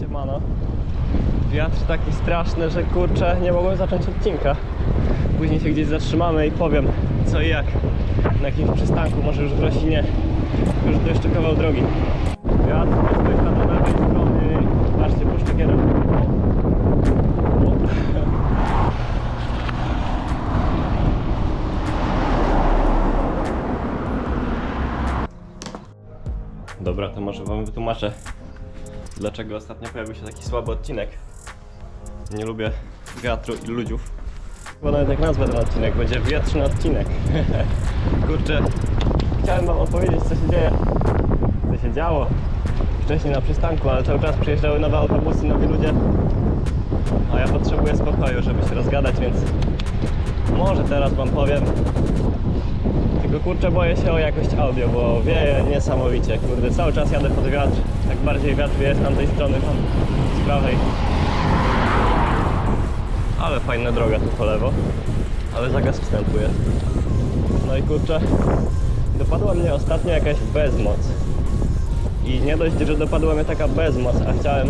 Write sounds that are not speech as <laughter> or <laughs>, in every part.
Siemano. Wiatr taki straszny, że kurczę, nie mogłem zacząć odcinka. Później się gdzieś zatrzymamy i powiem co i jak. Na jakimś przystanku, może już w Rosinie. Już to jeszcze kawał drogi. Wiatr jest na lewej strony. Patrzcie, puszczę kierowcę. Dobra, to może wam wytłumaczę, dlaczego ostatnio pojawił się taki słaby odcinek. Nie lubię wiatru i ludziów. Chyba nawet jak nazwę ten odcinek, będzie wietrzny odcinek. <laughs> Kurczę, chciałem wam opowiedzieć co się dzieje, co się działo wcześniej na przystanku, ale cały czas przyjeżdżały nowe autobusy, nowi ludzie. A ja potrzebuję spokoju, żeby się rozgadać, więc może teraz wam powiem. Tylko kurczę boję się o jakość audio, bo wieje niesamowicie. Kurde, cały czas jadę pod wiatr. Tak bardziej wiatr wieje z tamtej strony, tam z prawej. Ale fajna droga tu po lewo. Ale zakaz wstępu jest. No i kurczę, dopadła mnie ostatnio jakaś bezmoc. I nie dość, że dopadła mnie taka bezmoc, a chciałem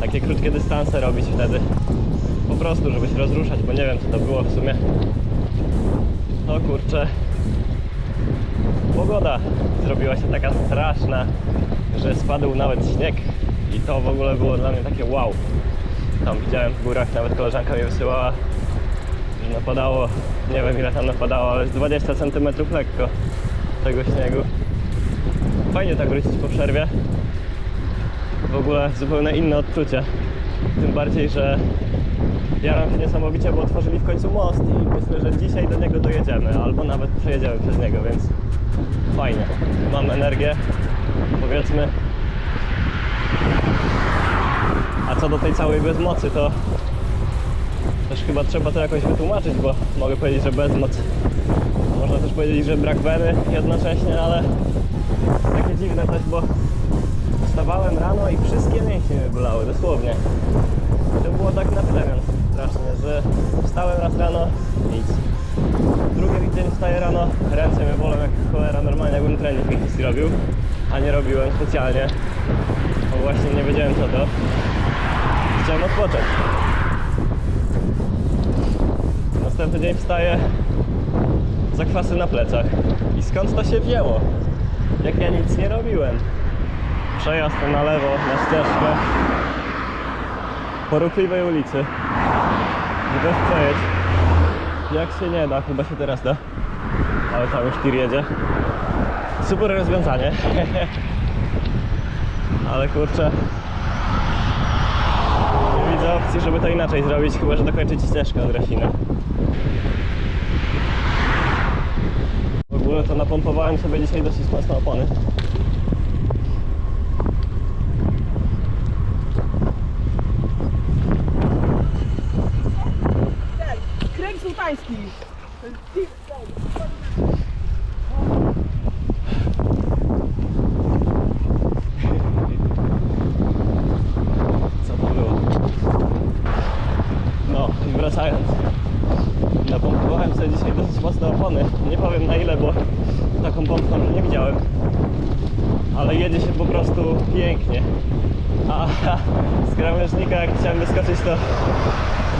takie krótkie dystanse robić wtedy. Po prostu, żeby się rozruszać, bo nie wiem co to było w sumie. No kurczę, pogoda zrobiła się taka straszna, że spadł nawet śnieg i to w ogóle było dla mnie takie wow. Tam widziałem w górach, nawet koleżanka mi wysyłała, że napadało, nie wiem ile tam napadało, ale z 20 cm lekko tego śniegu. Fajnie tak wrócić po przerwie. W ogóle zupełnie inne odczucie. Tym bardziej, że jaram się niesamowicie, bo otworzyli w końcu most i myślę, że dzisiaj do niego dojedziemy, albo nawet przejedziemy przez niego, więc fajnie. Mam energię, powiedzmy. A co do tej całej bezmocy, to też chyba trzeba to jakoś wytłumaczyć, bo mogę powiedzieć, że bezmoc. Można też powiedzieć, że brak weny jednocześnie, ale takie dziwne też, bo wstawałem rano i wszystkie mięśnie mnie bolały, dosłownie. To było tak na strasznie, że wstałem raz rano, nic. Drugi dzień wstaję rano, ręce mnie bolą jak cholera, normalnie jakbym trening jakiś robił, a nie robiłem specjalnie, bo właśnie nie wiedziałem co to. Chciałem odpocząć. Następny dzień wstaję, zakwasy na plecach. I skąd to się wzięło? Jak ja nic nie robiłem. Przejazd na lewo, na ścieżkę po ruchliwej ulicy. Jak się nie da, chyba się teraz da. Ale tam już tir jedzie. Super rozwiązanie. <laughs> Ale kurczę. Nie widzę opcji, żeby to inaczej zrobić, chyba że dokończyć ścieżkę od Rasina. W ogóle to napompowałem sobie dzisiaj dosyć mocno opony. Kręg sułtański. Co to było? No i wracając. Napompowałem sobie dzisiaj dosyć mocno opony. Nie powiem na ile, bo taką pompką że nie widziałem. Ale jedzie się po prostu pięknie. A z krawężnika jak chciałem wyskoczyć to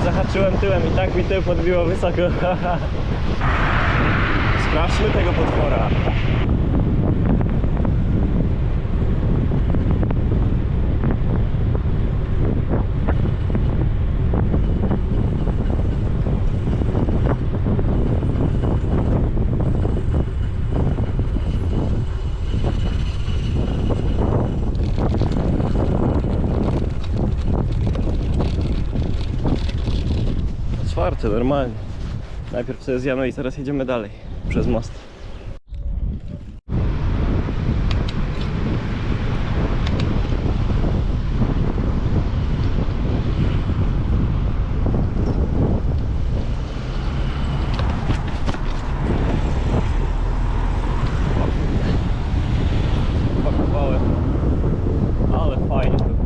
zahaczyłem tyłem i tak mi tył podbiło wysoko. <laughs> Sprawdźmy tego potwora. Otwarte, normalnie. Najpierw sobie zjemy i teraz jedziemy dalej. Przez most. Pakowałem. Ale fajnie tu.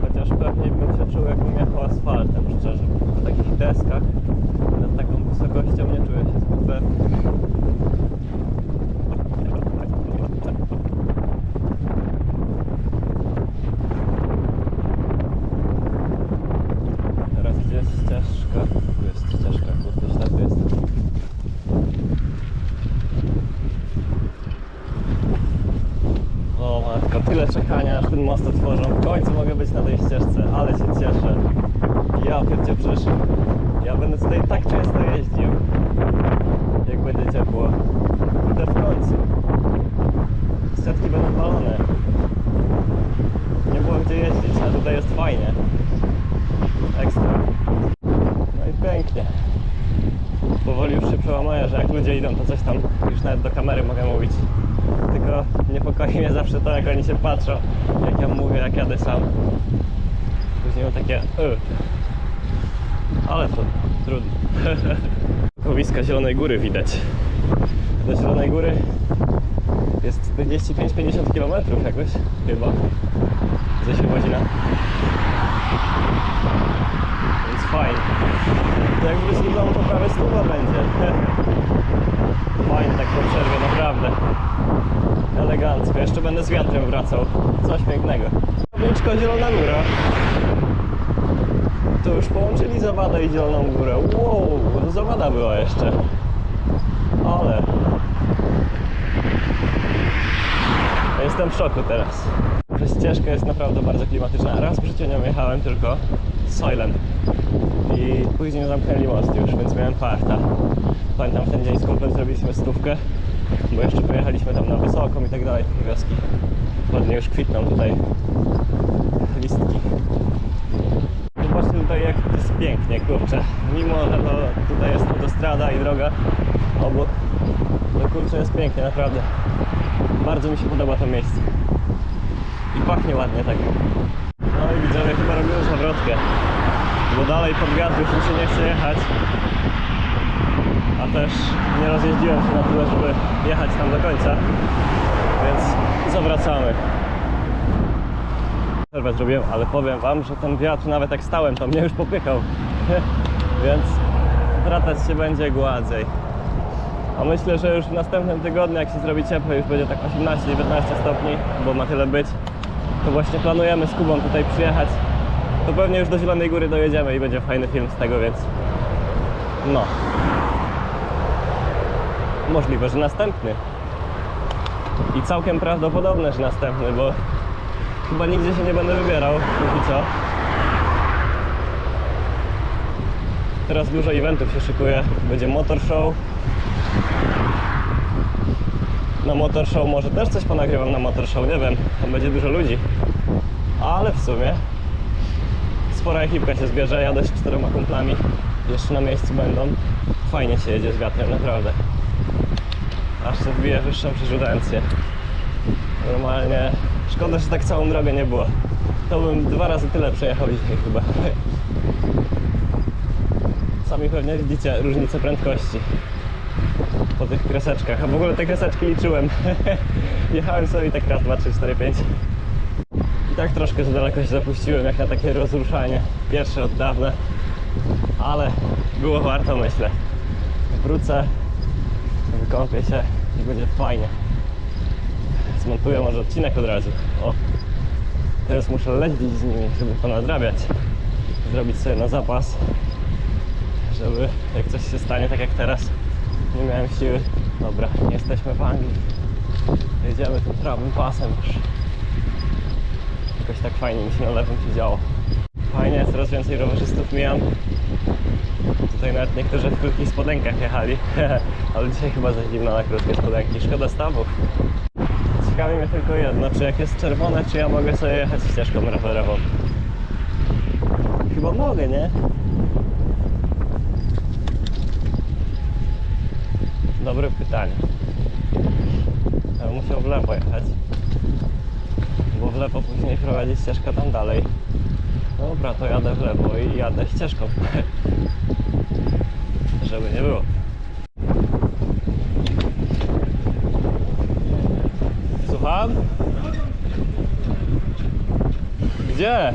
Chociaż pewnie bym się czuł jakbym jechał asfaltem, szczerze. Po takich deskach nad taką wysokością nie czuję się zbyt pewnie. aż ten most otworzą. W końcu mogę być na tej ścieżce, ale się cieszę. Ja pierdzie przecież ja będę tutaj tak często jeździł, jak będzie ciepło. Kurde w końcu. Setki będą palone. Nie było gdzie jeździć, a tutaj jest fajnie. Ekstra. No i pięknie. Powoli już się przełamuję, że jak ludzie idą, to coś tam już nawet do kamery mogę mówić. Tylko niepokoi mnie zawsze to, jak oni się patrzą, jak ja mówię, jak jadę sam. Później mam takie... Y. Ale to trudno. <laughs> Kowiska Zielonej Góry widać. Do Zielonej Góry jest 45-50 km jakoś, chyba. Ze się godzina. Więc fajnie. To jak wrócę do domu, to prawie stuwa będzie. <laughs> Fajnie tak po przerwie, naprawdę. Elegancko. Jeszcze będę z wiatrem wracał. Coś pięknego. Tabliczka Zielona Góra. To już połączyli Zawadę i Zieloną Górę. Wow, to Zawada była jeszcze. Ale... Jestem w szoku teraz. Ścieżka jest naprawdę bardzo klimatyczna. Raz w życiu nią jechałem tylko Soylent. I później zamknęli most już, więc miałem parta. Pamiętam w ten dzień z kumplem zrobiliśmy stówkę, bo jeszcze pojechaliśmy tam na wysoką i tak dalej, wioski. Ładnie już kwitną tutaj listki. Zobaczcie tutaj jak to jest pięknie, kurczę. Mimo, że to tutaj jest autostrada i droga obok, to kurczę jest pięknie, naprawdę. Bardzo mi się podoba to miejsce. I pachnie ładnie tak. No i widzowie chyba robimy zawrotkę. Bo dalej pod wiatr już się nie chce jechać. A też nie rozjeździłem się na tyle, żeby jechać tam do końca. Więc zawracamy. Przerwę zrobiłem, ale powiem wam, że ten wiatr nawet jak stałem, to mnie już popychał. <laughs> Więc wracać się będzie gładziej. A myślę, że już w następnym tygodniu, jak się zrobi ciepło, już będzie tak 18-19 stopni, bo ma tyle być, to właśnie planujemy z Kubą tutaj przyjechać. To pewnie już do Zielonej Góry dojedziemy i będzie fajny film z tego, więc no. Możliwe, że następny. I całkiem prawdopodobne, że następny, bo chyba nigdzie się nie będę wybierał, póki co. Teraz dużo eventów się szykuje. Będzie motor show. Na motor show może też coś ponagrywam na motor show, nie wiem. Tam będzie dużo ludzi. Ale w sumie spora ekipka się zbierze. Jadę z czterema kumplami. Jeszcze na miejscu będą. Fajnie się jedzie z wiatrem, naprawdę. Aż się wbije wyższą przerzutencję. Normalnie szkoda, że tak całą drogę nie było. To bym dwa razy tyle przejechał dzisiaj chyba. <laughs> Sami pewnie widzicie różnicę prędkości po tych kreseczkach. A w ogóle te kreseczki liczyłem. <laughs> Jechałem sobie tak raz, dwa, trzy, cztery, pięć. I tak troszkę za daleko się zapuściłem, jak na takie rozruszanie. Pierwsze od dawna. Ale było warto, myślę. Wrócę, wykąpię się i będzie fajnie. Zmontuję może odcinek od razu. O, teraz muszę lecieć z nimi, żeby to nadrabiać. Zrobić sobie na zapas, żeby jak coś się stanie, tak jak teraz, nie miałem siły. Dobra, nie jesteśmy w Anglii. Jedziemy tym prawym pasem już. Jakoś tak fajnie mi się na lewym się działo. Fajnie, coraz więcej rowerzystów mijam. Tutaj nawet niektórzy w krótkich spodenkach jechali, <laughs> ale dzisiaj chyba za zimno na krótkie spodenki. Szkoda stawów. Ciekawi mnie tylko jedno, czy jak jest czerwone, czy ja mogę sobie jechać ścieżką rowerową? Chyba mogę, nie? Dobre pytanie. Ja bym musiał w lewo jechać. Bo w lewo później prowadzi ścieżka tam dalej. Dobra, to jadę w lewo i jadę ścieżką. <laughs> Żeby nie było. Słucham? Gdzie?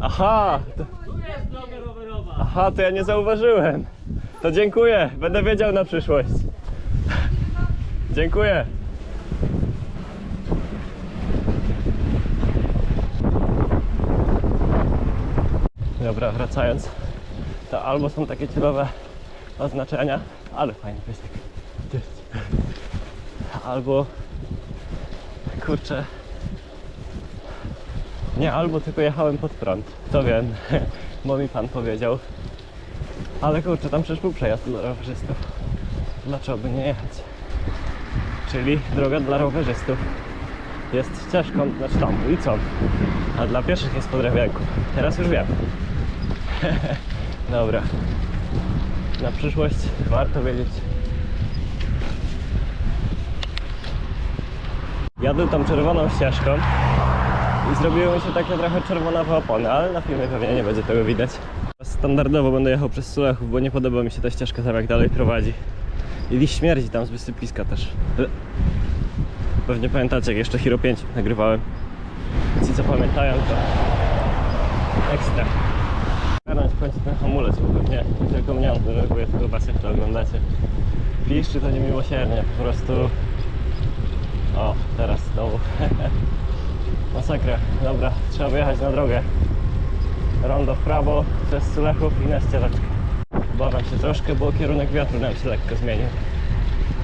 Aha! To, Tu jest droga rowerowa. Aha, to ja nie zauważyłem. To dziękuję. Będę wiedział na przyszłość. Dziękuję. Dobra, wracając, to albo są takie ciekawe oznaczenia, ale fajny piesek. Albo kurczę. Nie, albo tylko jechałem pod prąd. To wiem, <laughs> bo mi pan powiedział. Ale kurczę, tam przecież był przejazd dla rowerzystów. Dlaczego by nie jechać? Czyli droga dla rowerzystów jest ścieżką, znaczy tam ulicą, a dla pieszych jest po drewienku. Teraz już wiem. <laughs> Dobra. Na przyszłość warto wiedzieć. Jadę tam czerwoną ścieżką i zrobiły mi się takie trochę czerwonawe opony, ale na filmie pewnie nie będzie tego widać. Standardowo będę jechał przez Sulechów, bo nie podoba mi się ta ścieżka tam jak dalej prowadzi. I śmierdzi tam z wysypiska też. Pewnie pamiętacie, jak jeszcze Hero 5 nagrywałem. Ci co pamiętają to ekstra. Garnąć w końcu ten hamulec, bo pewnie nie tylko mnie on denerwuje, tylko was jak to oglądacie. Piszczy to niemiłosiernie, po prostu... O, teraz znowu. <laughs> Masakra. Dobra, trzeba wyjechać na drogę. Rondo w prawo, przez Sulechów i na ścieżeczkę. Obawiam się troszkę, bo kierunek wiatru nam się lekko zmienił.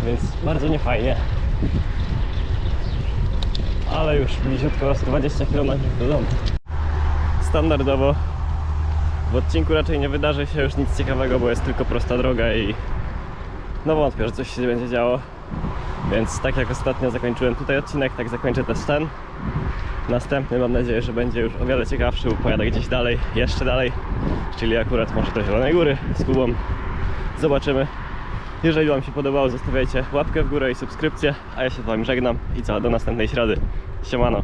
Więc bardzo niefajnie. Ale już bliziutko 20 km do domu. Standardowo w odcinku raczej nie wydarzy się już nic ciekawego, bo jest tylko prosta droga i no wątpię, że coś się będzie działo. Więc tak jak ostatnio zakończyłem tutaj odcinek, tak zakończę też ten. Następny mam nadzieję, że będzie już o wiele ciekawszy, bo pojadę gdzieś dalej, jeszcze dalej, czyli akurat może do Zielonej Góry z Kubą. Zobaczymy. Jeżeli Wam się podobało, zostawiajcie łapkę w górę i subskrypcję, a ja się z Wami żegnam i co, do następnej środy. Siemano.